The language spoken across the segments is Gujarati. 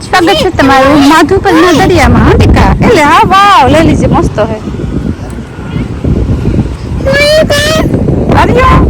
સ્વાગત છે તમારું માધુપરના દરિયામાં હા ટીકા એટલે હા વાવ લઈ લીજે મસ્ત હે આવ્યો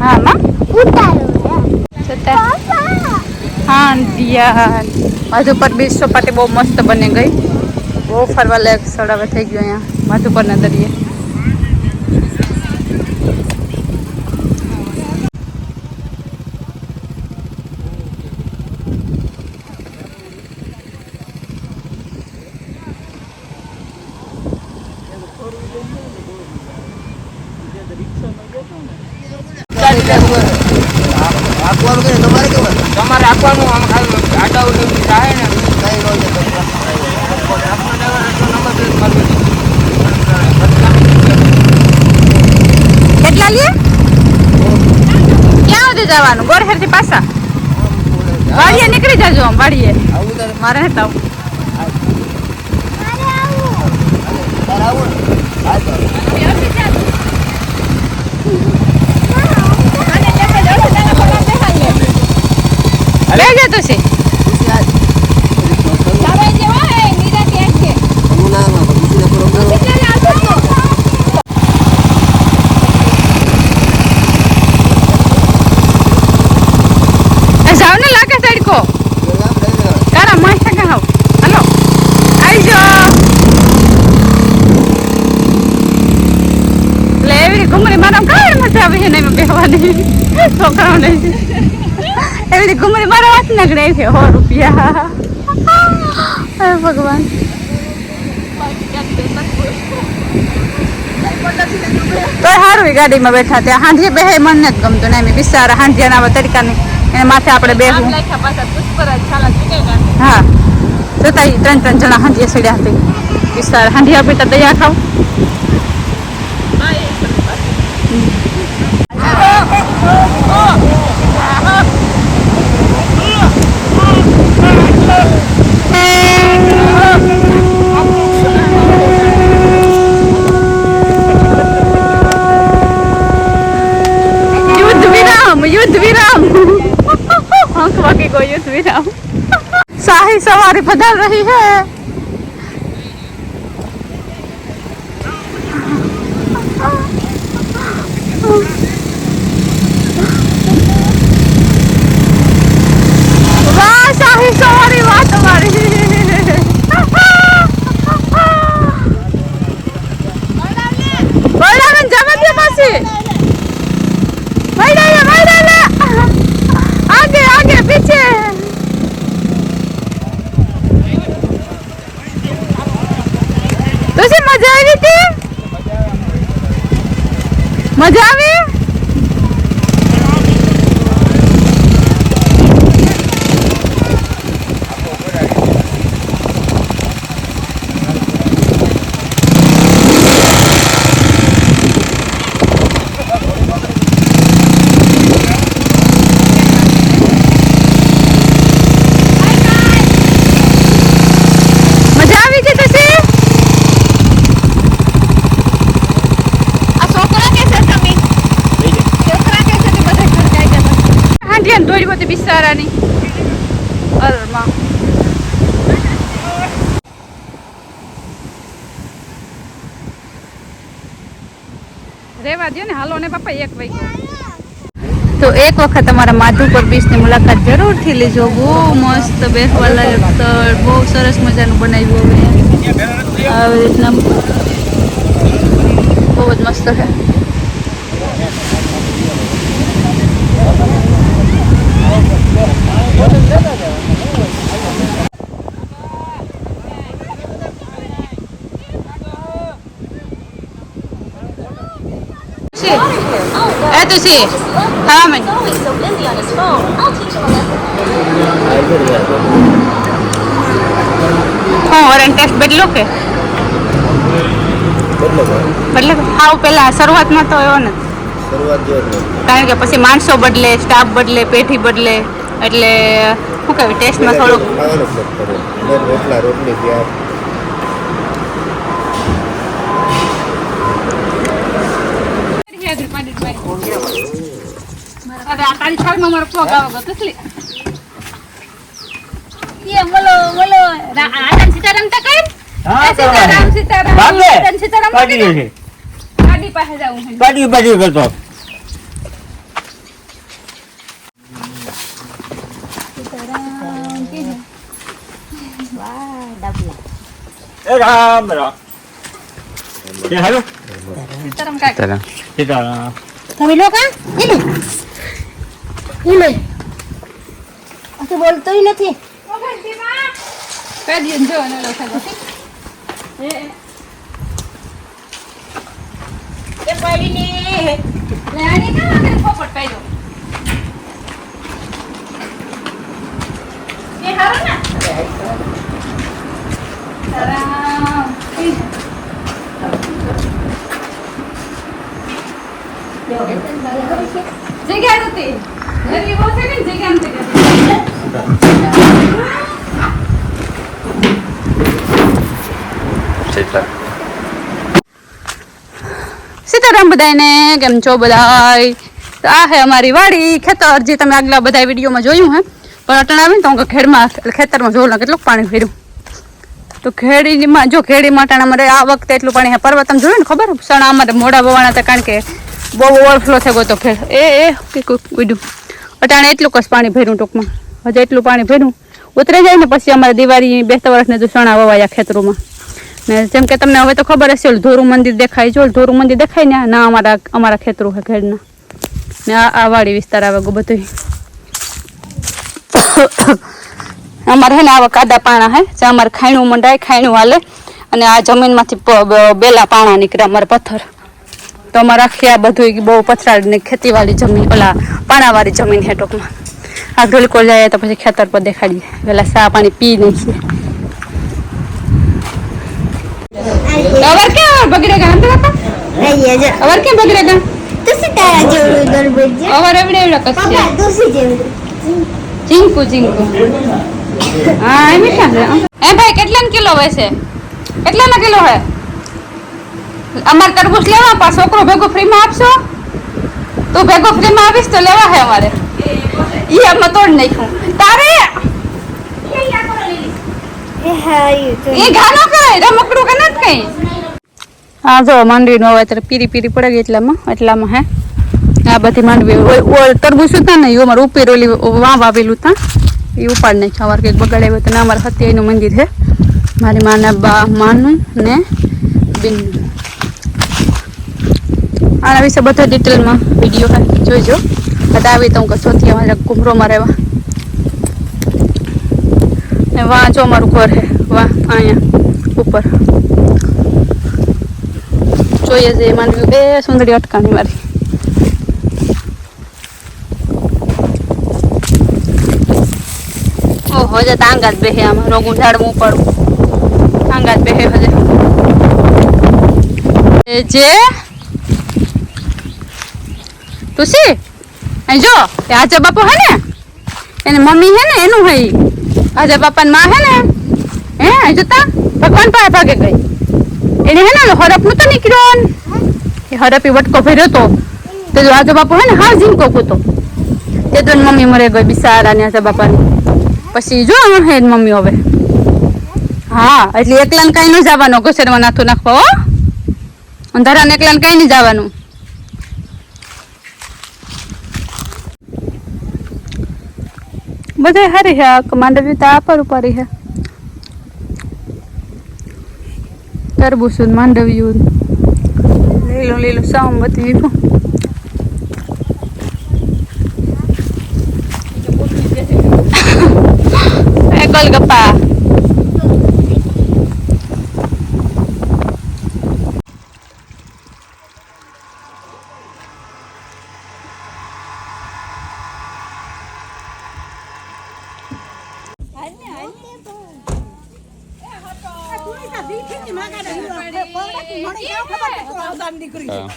હા માં છતાં હા દિયા માધુપર બીચ ચોપાટી બહુ મસ્ત બની ગઈ બહુ ફરવા લાયક સ્થળ હવે થઈ ગયું અહીંયા માધુપરના દરિયે આપવાનું કે તમારે તમારે આપવાનું આમ ખાલી ને કઈ નો. છે કેટલા લે? ક્યાં સુધી જવાનું? ગોરહેરથી પાછા? વાડીએ નીકળી જજો આમ, વાડીએ. મારે નથી આવું તારે આવું ને હા તો લઈ જતો છે ખુશી આજ હું ના માં ખુશી ને પ્રોગ્રામ જાવ ને લાગે તડકો કારા માય ટકા હાવ હાલો આવી જાઓ એટલે એવી રીતે ઘુમરી મારવા કાંઈ મજા આવે છે ને બેહવાની છોકરાઓને. એવી રીતે ઘુમરી મારવા હાથ નગડે છે સો રૂપિયા. હે ભગવાન. તો સારું ગાડીમાં બેઠા ત્યાં હાંડીએ બેહે મને નથી ગમતું ને એમ બિચારા હાંડિયા આવા તરીકાની એને માથે આપણે બેહવું હા. જોતા ત્રણ ત્રણ જણા હાંડીએ સડ્યા હતી બિચારા હાંડિયા પીતા તૈયાર ખાવ हमारी फसल रही है ને દોડી બધી બિસારાની અરમાં રેવા દો ને, હાલો ને પપ્પા એક વાગે તો એક વખત અમારા માધુપર બીચની મુલાકાત જરૂરથી લેજો. બહુ મસ્ત બેસવા લાયક સ્થળ, બહુ સરસ મજાનું બનાવ્યું હવે આવી રીતના. બહુ જ મસ્ત છે. તુસી હા મને હું ઓરેન્જ ટેસ્ટ બદલો કે? બદલે હાવ પેલા શરૂઆતમાં તો એવો નથી. કારણ કે પછી માણસો બદલે સ્ટાફ બદલે, પેઢી બદલે, એટલે શું કહેવાય ટેસ્ટમાં થોડુંક. રોટલા રોટલી પ્યાજ અરે આ તારી થાળમાં મારો પ્લોગ આવો એટલે એ બોલો બોલો. આનંદ સીતારામ તો કર હા, સીતારામ સીતારામ બાપરે. સીતારામ કાઢી કીધું. લેશે પાસે જાવું છે. કાઢી બાજુ કરતો. સીતારામ કીધું. એ રામ રામ. એ સીતારામ સીતારામ. તમે લોકો આ તો બોલતોય નથી. લે. જગ્યા નથી સીતારામ બધાને કેમ છો બધાય? આ હે અમારી વાડી, ખેતર, જે તમે આગલા બધા વિડીયોમાં જોયું હે. પણ અટણ તો ખેડમાં ખેતરમાં ને કેટલું પાણી ફેર્યું તો ખેડીમાં, જો ખેડીમાં અટાણે અમારે આ વખતે એટલું પાણી પર્વત તમે જોયું ને ખબર? સણા અમારે મોડા બવાણા હતા કારણ કે બહુ ઓવરફ્લો થઈ ગયો તો ખેડ. એ એ કે અટાણે એટલું કશ પાણી ભર્યું ટૂંકમાં. હજુ એટલું પાણી ભર્યું. ઉતરે જાય ને પછી અમારે દિવાળી બેસતા વર્ષને જો સણા વવાયા ખેતરોમાં. ને જેમ કે તમને હવે તો ખબર હશે ધોરું મંદિર દેખાય. જો ધોરું મંદિર દેખાય ને, ના અમારા અમારા ખેતરો છે ખેડના ને આ વાડી વિસ્તાર આવે બધું અમારે હે ને આવા કાદા પાણા હે, જે અમારે ખાયણું મંડાય, ખાયણું હાલે. અને આ જમીનમાંથી બેલા પાણા નીકળે અમારે પથ્થર. તો અમારે આખી આ બધું બહુ પથરાળની ખેતીવાળી જમીન ઓલા પાણાવાળી જમીન હે ટૂંકમાં. આ ઢોલકો જાય તો પછી ખેતર પર દેખાડીએ. પેલા સા પાણી પી નાખીએ. અવાર કેમ બગડે ગામ તો અહીંયા જો. બગડે ગામ? તું શું તારા જેવડું ગરબડ છે અવાર એવડે એવડે કશે પપ્પા તું શું જેવડું. ચીંકુ ચીંકુ. હા એ મીઠા છે? એ ભાઈ કેટલા કિલો હોય છે? કેટલાના કિલો હે અમારે તરબૂચ લેવા પા છોકરો ભેગો ફ્રીમાં આપશો? તું ભેગો ફ્રીમાં આવીશ તો લેવા હે અમારે. ઈ અમે તોડ નાખ્યું. તારે? એ હાયું તો એ ઘાનો કઈ રમકડું કે નથી કઈ. હા જો માંડવીનું હવે ત્યારે પીરી પીરી પડે ગઈ એટલામાં એટલામાં હે. આ બધી માંડવી તરબૂચ હતા ને એ અમારે ઉપેર ઓલી વાં વાવેલું હતા એ ઉપાડ નહીં સવાર કંઈક બગાડાવ્યું હતું ને અમારે હત્યાનું મંદિર છે. મારી માના બા માનું ને બેનનું. આના વિશે બધા ડિટેલમાં વીડિયો જોઈજો બધા આવી તો હું કહું ચોથી અમારે કુમરોમાં રહેવા. ને વાં જો અમારું ઘર હે વાહ, અહીંયા, ઉપર. જોઈએ છે માંડવી બે સુંદરી અટકાની મારી. ઓહો જે તાંગાત બેહે આમાં, રોગું ઝાડવું પડું તાંગાત બેહે હજે. જે તુસી? અહીં જો, એ આજે બાપુ હે ને? એને મમ્મી હે ને, એનું હઈ. આજે બાપા માં હે ને? હે, અહીં જોતા? ભગવાન પાસે ભાગે ગઈ. એને હે ને, ઓલો હરપ નતો નીકળ્યો? એ હરપી વટકો ભર્યો તો. તે જો આજે બાપુ હે ને, હા ઝીંકો કૂતો તે તો મમ્મી મરે ગઈ બિસારા ને આજે બાપાની. પછી જો હે મમ્મી હવે. હા, એટલે એકલાને કઈ ન જવાનું ઘસેરમાં નાથું નાખવા, હો. અંધારાને એકલાને કઈ નહીં જવાનું. બધે હારી હે માંડવી તો આપર ઉપારી હે. તરબૂચ માંડવ્યું લીલું લીલું સામ બધી વીખું એ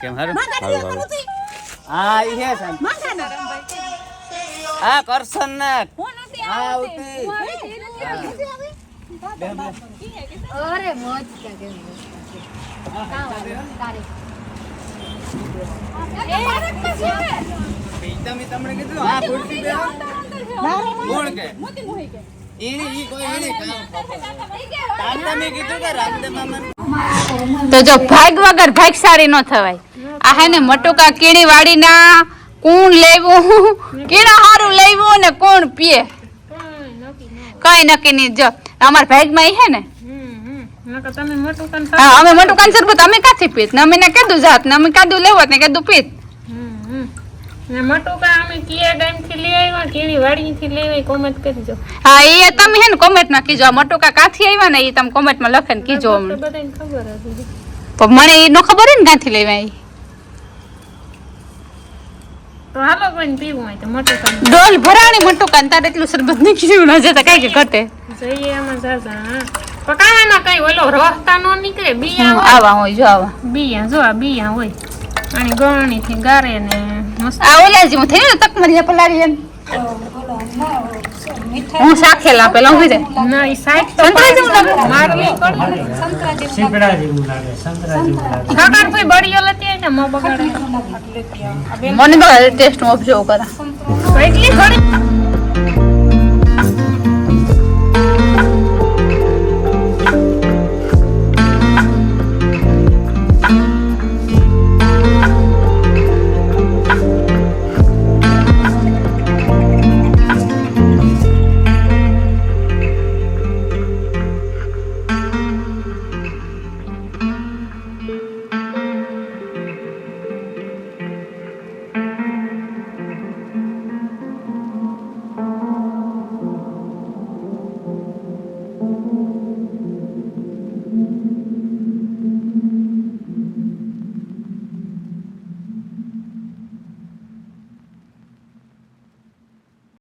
કેમ હારું? હા ઈ હે સાહેબ. હા કરશન ને. હા? ઉતી અરે મોજ કરે એ તમે તમને કીધું આ ખુરશી કોણ કે? મોતી કામ કીધું કે? તો જો ભાગ વગર ભાગશાળી ન થવાય. આ હે ને મટુકા કીડી વાળીના કોણ લેવું? કીણા હારું લેવું ને કોણ પીએ? કઈ નક્કી નહીં. જો, અમાર ભાગમાં માં હે ને? અમે મટુકાન સરબત, અમે કાથી પીત? ને અમે ને કીધું જાત, ને અમે કાદું લેવો ને કીધું પીત? ને મટુકા અમે કિયા ગામથી લઈ આવ્યા કેવી વાડી થી લઈ આવી કોમેન્ટ કરજો હા એ તમે હે ને કોમેન્ટમાં કીજો. મટુકા કાથી આવ્યા ને એ તમે કોમેન્ટમાં લખે ને કીજો અમને. બધાને ખબર હતી. પણ મને એ નો ખબર ને ક્યાંથી લેવા ઈ. તો હાલો કોઈ પીવું હોય તો મટુકા ડોલ ભરાણી મટુકા તારે એટલું શરબત નીકળ્યું ન જતા કઈ કે ઘટે. જઈએ આમાં જાજા હા. કઈ ઓલો રોહતા નો નીકળે બિયા આવા હોય જો આવા. બિયા જો આ બિયા હોય. અને ગણી થી ગારે ને મસ્ત. આ ઓલા જેવું થયું ને તકમરિયા પલારી એમ? હું સાખેલા પેલા ઊભી જાય ના ઈ સાઈડ સંતરા જેવું લાગે મારવી પડી સંતરા જેવું લાગે સંતરા જેવું લાગે. કાકા કોઈ બળિયો લેતી ને મો બગાડે. મને તો ટેસ્ટ ઓબ્ઝર્વ કરા. એટલી ઘણી